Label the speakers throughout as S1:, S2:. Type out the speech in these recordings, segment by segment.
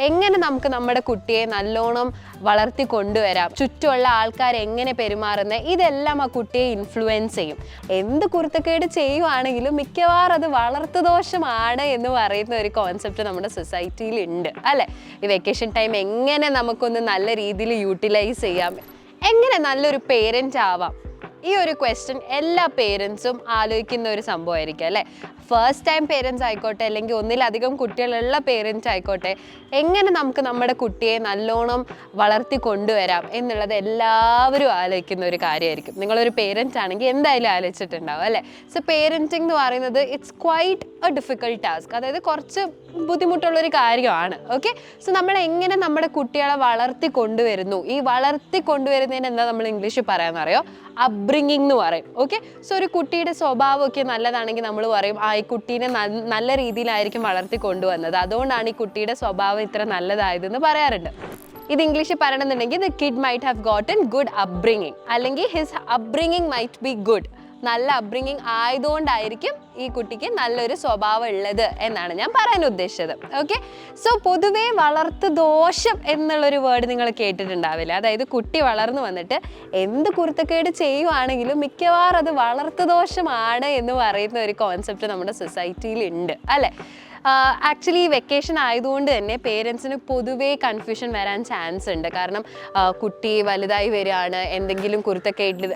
S1: എങ്ങനെ നമുക്ക് നമ്മുടെ കുട്ടിയെ നല്ലോണം വളർത്തി കൊണ്ടുവരാം? ചുറ്റുമുള്ള ആൾക്കാർ എങ്ങനെ പെരുമാറുന്നത് ഇതെല്ലാം ആ കുട്ടിയെ ഇൻഫ്ലുവൻസ് ചെയ്യും. എന്ത് കുരുത്തക്കേട് ചെയ്യുവാണെങ്കിലും മിക്കവാറും അത് വളർത്തുദോഷമാണ് എന്ന് പറയുന്ന ഒരു കോൺസെപ്റ്റ് നമ്മുടെ സൊസൈറ്റിയിൽ ഉണ്ട്. അല്ലേ? ഈ വെക്കേഷൻ ടൈം എങ്ങനെ നമുക്കൊന്ന് നല്ല രീതിയിൽ യൂട്ടിലൈസ് ചെയ്യാം? എങ്ങനെ നല്ലൊരു പേരന്റ് ആവാം? ഈ ഒരു ക്വസ്റ്റ്യൻ എല്ലാ പേരൻസും ആലോചിക്കുന്ന ഒരു സംഭവമായിരിക്കും അല്ലേ? ഫസ്റ്റ് ടൈം പേരൻസ് ആയിക്കോട്ടെ അല്ലെങ്കിൽ ഒന്നിലധികം കുട്ടികളുള്ള പേരൻസ് ആയിക്കോട്ടെ എങ്ങനെ നമുക്ക് നമ്മുടെ കുട്ടിയെ നല്ലോണം വളർത്തി കൊണ്ടുവരാം എന്നുള്ളത് എല്ലാവരും ആലോചിക്കുന്ന ഒരു കാര്യമായിരിക്കും. നിങ്ങളൊരു പേരൻസ് ആണെങ്കിൽ എന്തായാലും ആലോചിച്ചിട്ടുണ്ടാവും അല്ലേ? സോ പേരന്റിംഗ് എന്ന് പറയുന്നത് it's quite a difficult task അതായത് കുറച്ച് ബുദ്ധിമുട്ടുള്ളൊരു കാര്യമാണ് ഓക്കെ സോ നമ്മൾ എങ്ങനെ നമ്മുടെ കുട്ടികളെ വളർത്തി കൊണ്ടുവരുന്നു? ഈ വളർത്തി കൊണ്ടുവരുന്നതിന് എന്താ നമ്മൾ ഇംഗ്ലീഷിൽ പറയാമെന്നറിയോ അറിയോ? അബ്രിങ്ങിങ് എന്ന് പറയും. ഓക്കെ സോ ഒരു കുട്ടിയുടെ സ്വഭാവമൊക്കെ നല്ലതാണെങ്കിൽ നമ്മൾ പറയും ആ ഈ കുട്ടീനെ നല്ല രീതിയിലായിരിക്കും വളർത്തി കൊണ്ടുവന്നത്. അതുകൊണ്ടാണ് ഈ കുട്ടിയുടെ സ്വഭാവം ഇത്ര നല്ലതായതെന്ന് പറയാറുണ്ട്. ഇത് ഇംഗ്ലീഷിൽ പറയണമെന്നുണ്ടെങ്കിൽ the kid might have gotten good upbringing അല്ലെങ്കിൽ his upbringing might be good നല്ല അബ്രിങ്ങിങ് ആയതുകൊണ്ടായിരിക്കും ഈ കുട്ടിക്ക് നല്ലൊരു സ്വഭാവം ഉള്ളത് എന്നാണ് ഞാൻ പറയാൻ ഉദ്ദേശിച്ചത്. ഓക്കെ സോ പൊതുവേ വളർത്ത് ദോഷം എന്നുള്ളൊരു വേർഡ് നിങ്ങൾ കേട്ടിട്ടുണ്ടാവില്ല. അതായത് കുട്ടി വളർന്നു വന്നിട്ട് എന്ത് കുരുത്തക്കേട് ചെയ്യുവാണെങ്കിലും മിക്കവാറും അത് വളർത്തു ദോഷമാണ് എന്ന് പറയുന്ന ഒരു കോൺസെപ്റ്റ് നമ്മുടെ സൊസൈറ്റിയിൽ ഉണ്ട് അല്ലേ? ആക്ച്വലി വെക്കേഷൻ ആയതുകൊണ്ട് തന്നെ പേരൻസിന് പൊതുവേ കൺഫ്യൂഷൻ വരാൻ ചാൻസ് ഉണ്ട്. കാരണം കുട്ടി വലുതായി വരികയാണ്. എന്തെങ്കിലും കുരുത്തൊക്കെ ഇട്ട്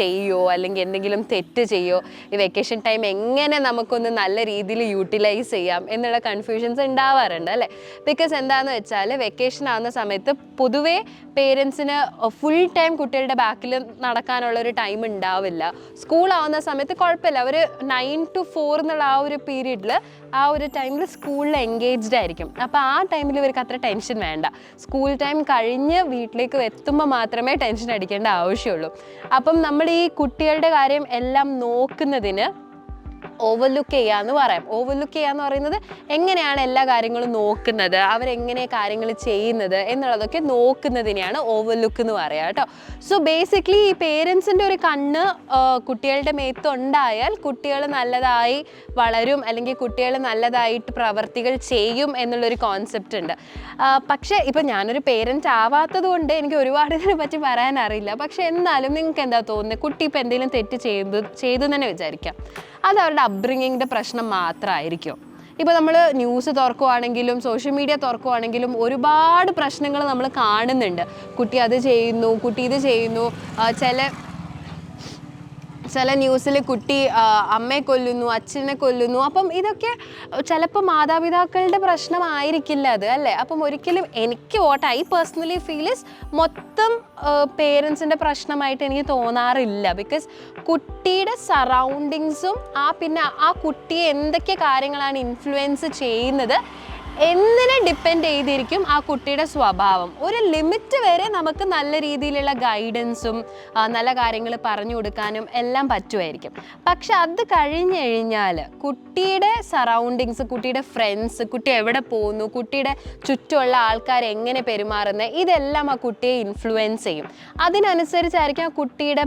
S1: ചെയ്യോ? അല്ലെങ്കിൽ എന്തെങ്കിലും തെറ്റ് ചെയ്യോ? ഈ വെക്കേഷൻ ടൈം എങ്ങനെ നമുക്കൊന്ന് നല്ല രീതിയിൽ യൂട്ടിലൈസ് ചെയ്യാം എന്നുള്ള കൺഫ്യൂഷൻസ് ഉണ്ടാവാറുണ്ട് അല്ലേ? ബിക്കോസ് എന്താണെന്ന് വെച്ചാൽ വെക്കേഷൻ ആവുന്ന സമയത്ത് പൊതുവേ പേരൻസിന് ഫുൾ ടൈം കുട്ടികളുടെ ബാക്കിൽ നടക്കാനുള്ള ഒരു ടൈം ഉണ്ടാവില്ല. സ്കൂൾ ആവുന്ന സമയത്ത് കുഴപ്പമില്ല. അവർ നയൻ ടു ഫോർ എന്നുള്ള ആ ഒരു പീരീഡിൽ ആ ഒരു ടൈമിൽ സ്കൂളിൽ എൻഗേജ്ഡ് ആയിരിക്കും. അപ്പോൾ ആ ടൈമിൽ ഇവർക്ക് അത്ര ടെൻഷൻ വേണ്ട. സ്കൂൾ ടൈം കഴിഞ്ഞ് വീട്ടിലേക്ക് എത്തുമ്പോൾ മാത്രമേ ടെൻഷൻ അടിക്കേണ്ട ആവശ്യമുള്ളൂ. അപ്പം നമ്മൾ ഈ കുട്ടികളുടെ കാര്യം എല്ലാം നോക്കുന്നതിന് ഓവർലുക്ക് ചെയ്യുക എന്ന് പറയാം. ഓവർലുക്ക് ചെയ്യുക എന്ന് പറയുന്നത് എങ്ങനെയാണ് എല്ലാ കാര്യങ്ങളും നോക്കുന്നത് അവരെങ്ങനെ കാര്യങ്ങൾ ചെയ്യുന്നത് എന്നുള്ളതൊക്കെ നോക്കുന്നതിനെയാണ് ഓവർലുക്ക് എന്ന് പറയുക കേട്ടോ. സോ ബേസിക്കലി ഈ പേരൻസിന്റെ ഒരു കണ്ണ് കുട്ടികളുടെ മേത്ത് ഉണ്ടായാൽ കുട്ടികൾ നല്ലതായി വളരും അല്ലെങ്കിൽ കുട്ടികൾ നല്ലതായിട്ട് പ്രവർത്തികൾ ചെയ്യും എന്നുള്ളൊരു കോൺസെപ്റ്റ് ഉണ്ട്. പക്ഷേ ഇപ്പം ഞാനൊരു പേരന്റ് ആവാത്തത് കൊണ്ട് എനിക്ക് ഒരുപാട് ഇതിനെ പറ്റി പറയാൻ അറിയില്ല. പക്ഷെ എന്നാലും നിങ്ങൾക്ക് എന്താ തോന്നുന്നത് കുട്ടി ഇപ്പം എന്തെങ്കിലും തെറ്റ് ചെയ്തു ചെയ്തു തന്നെ വിചാരിക്കാം. അത് അവരുടെ അബ്രിങ്ങിങ്ങിന്റെ പ്രശ്നം മാത്രമായിരിക്കും ഇപ്പോൾ നമ്മൾ ന്യൂസ് തുറക്കുവാണെങ്കിലും സോഷ്യൽ മീഡിയ തുറക്കുവാണെങ്കിലും ഒരുപാട് പ്രശ്നങ്ങൾ നമ്മൾ കാണുന്നുണ്ട്. കുട്ടി അത് ചെയ്യുന്നു കുട്ടി ഇത് ചെയ്യുന്നു. ചില ചില ന്യൂസിൽ കുട്ടി അമ്മയെ കൊല്ലുന്നു അച്ഛനെ കൊല്ലുന്നു. അപ്പം ഇതൊക്കെ ചിലപ്പോൾ മാതാപിതാക്കളുടെ പ്രശ്നമായിരിക്കില്ല അത് അല്ലേ? അപ്പം ഒരിക്കലും എനിക്ക് വോട്ട് ഐ പേഴ്സണലി ഫീൽസ് മൊത്തം പേരൻസിന്റെ പ്രശ്നമായിട്ട് എനിക്ക് തോന്നാറില്ല. ബിക്കോസ് കുട്ടിയുടെ സറൗണ്ടിങ്സും ആ പിന്നെ ആ കുട്ടിയെ എന്തൊക്കെ കാര്യങ്ങളാണ് ഇൻഫ്ലുവൻസ് ചെയ്യുന്നത് എന്നിനെ ഡിപ്പെൻഡ് ചെയ്തിരിക്കും ആ കുട്ടിയുടെ സ്വഭാവം? ഒരു ലിമിറ്റ് വരെ നമുക്ക് നല്ല രീതിയിലുള്ള ഗൈഡൻസും നല്ല കാര്യങ്ങൾ പറഞ്ഞു കൊടുക്കാനും എല്ലാം പറ്റുമായിരിക്കും. പക്ഷെ അത് കഴിഞ്ഞ് കഴിഞ്ഞാൽ കുട്ടിയുടെ സറൗണ്ടിങ്സ് കുട്ടിയുടെ ഫ്രണ്ട്സ് കുട്ടി എവിടെ പോകുന്നു കുട്ടിയുടെ ചുറ്റുമുള്ള ആൾക്കാർ എങ്ങനെ പെരുമാറുന്നത് ഇതെല്ലാം ആ കുട്ടിയെ ഇൻഫ്ലുവൻസ് ചെയ്യും. അതിനനുസരിച്ചായിരിക്കും ആ കുട്ടിയുടെ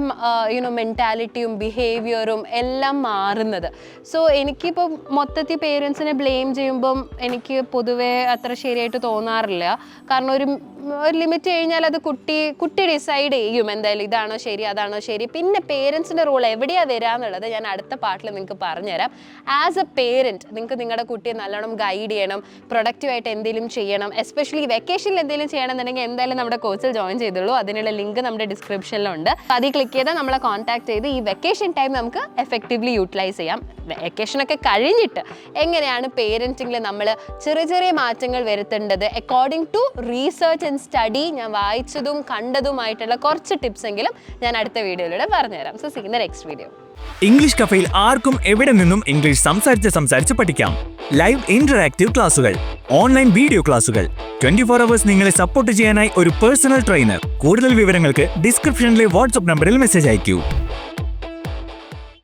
S1: യുനോ മെന്റാലിറ്റിയും ബിഹേവിയറും എല്ലാം മാറുന്നത്. സോ എനിക്കിപ്പോൾ മൊത്തത്തിൽ പേരൻസിനെ ബ്ലെയിം ചെയ്യുമ്പം എനിക്ക് പൊതുവേ അത്ര ശരിയായിട്ട് തോന്നാറില്ല. കാരണം ഒരു ഒരു ലിമിറ്റ് കഴിഞ്ഞാൽ അത് കുട്ടി കുട്ടി ഡിസൈഡ് ചെയ്യും എന്തായാലും ഇതാണോ ശരി അതാണോ ശരി. പിന്നെ പേരൻസിന്റെ റോൾ എവിടെയാണ് വരിക എന്നുള്ളത് ഞാൻ അടുത്ത പാട്ടിൽ നിങ്ങൾക്ക് പറഞ്ഞുതരാം. ആസ് എ പേരന്റ് നിങ്ങൾക്ക് നിങ്ങളുടെ കുട്ടിയെ നല്ലോണം ഗൈഡ് ചെയ്യണം പ്രൊഡക്റ്റീവായിട്ട് എന്തെങ്കിലും ചെയ്യണം എസ്പെഷ്യലി വെക്കേഷനിൽ എന്തെങ്കിലും ചെയ്യണമെന്നുണ്ടെങ്കിൽ എന്തായാലും നമ്മുടെ കോഴ്സിൽ ജോയിൻ ചെയ്തുള്ളൂ അതിനുള്ള ലിങ്ക് നമ്മുടെ ഡിസ്ക്രിപ്ഷനിലുണ്ട് അതിൽ ക്ലിക്ക് ചെയ്താൽ നമ്മളെ കോൺടാക്ട് ചെയ്ത് ഈ വെക്കേഷൻ ടൈം നമുക്ക് എഫക്റ്റീവ്ലി യൂട്ടിലൈസ് ചെയ്യാം. വെക്കേഷനൊക്കെ കഴിഞ്ഞിട്ട് എങ്ങനെയാണ് പേരന്റിങ്ങിൽ നമ്മൾ ചെറിയ ചെറിയ മാറ്റങ്ങൾ വരുത്തേണ്ടത്. According to research and study ഞാൻ വായിച്ചതും കണ്ടതുമായിട്ടുള്ള കുറച്ച് ടിപ്സ് എങ്കിലും ഞാൻ അടുത്ത വീഡിയോയിലൂടെ പറഞ്ഞുതരാം. So see the next video
S2: English കഫയിൽ ആർക്കും എവിടെ നിന്നും ഇംഗ്ലീഷ് സംസാരിച്ച് സംസാരിച്ച് പഠിക്കാം. ലൈവ് ഇന്ററാക്റ്റീവ് ക്ലാസുകൾ ഓൺലൈൻ വീഡിയോ ക്ലാസുകൾ ട്വന്റി ഫോർ അവേഴ്സ് നിങ്ങളെ സപ്പോർട്ട് ചെയ്യാനായി ഒരു പേഴ്സണൽ ട്രെയിനർ കൂടുതൽ വിവരങ്ങൾക്ക് ഡിസ്ക്രിപ്ഷനിലെ വാട്സ്ആപ്പ് നമ്പറിൽ മെസ്സേജ് അയക്കൂ.